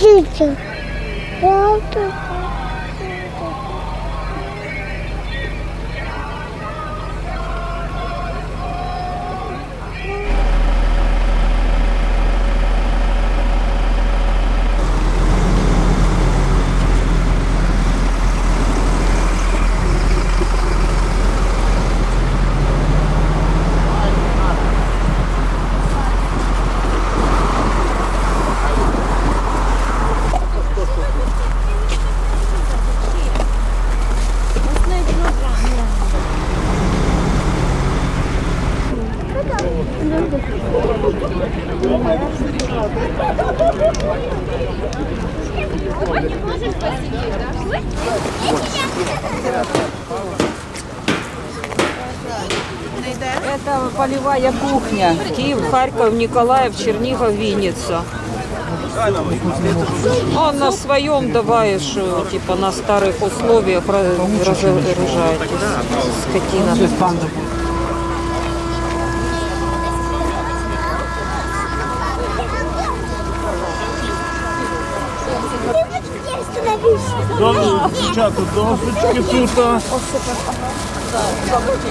Дітя. Правда? Это полевая кухня. Киев, Харьков, Николаев, Чернигов, Винница. Он на своем даваешь, э, типа на старых условиях раз- разоружаетесь. Скотина. Добре, дівчата, досочки тут.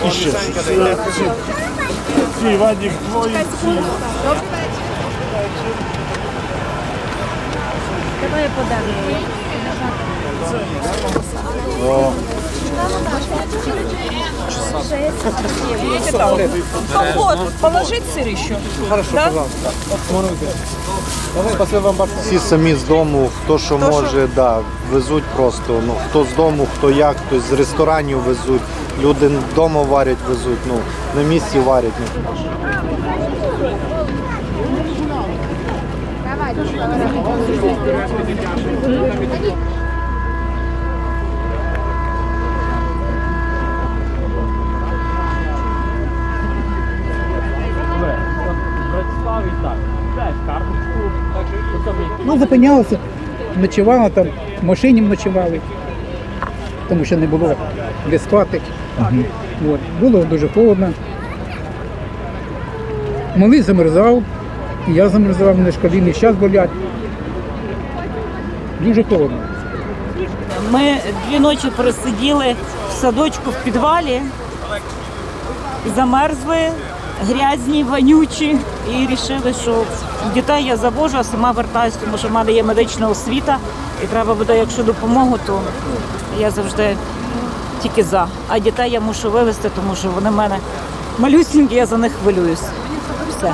І ще ці- Ці, Вадик, твої ці. Вот, положить сыр еще. Всі самі з дому, хто що може, да, везуть просто. Ну хто з дому, хто як, хтось з ресторанів везуть. Люди вдома варять, везуть. Ну на місці варять. Зупинялися, ночували там, в машині ночували, тому що не було де спати. От. Було дуже холодно. Малий замерзав, і я замерзав, мене ж коліни зараз болять. Дуже холодно. Ми дві ночі просиділи в садочку в підвалі, замерзли, грязні, вонючі, і вирішили, що дітей я завожу, а сама вертаюся, тому що в мене є медична освіта, і треба буде, якщо допомогу, то я завжди тільки за. А дітей я мушу вивезти, тому що вони в мене малюсінькі, я за них хвилююсь. Все.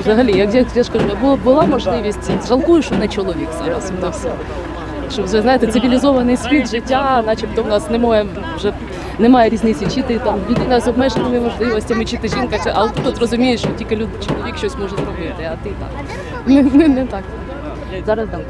Взагалі, як я, кажу, була, була можливість, жалкую, що не чоловік зараз. Щоб знаєте, цивілізований світ життя, начебто в нас немає вже немає різниці, чи ти там людина з обмеженими можливостями, чи ти жінка, чи але тут розумієш, що тільки люд, чоловік щось може зробити, а ти так. Не, не, не так. Зараз дам.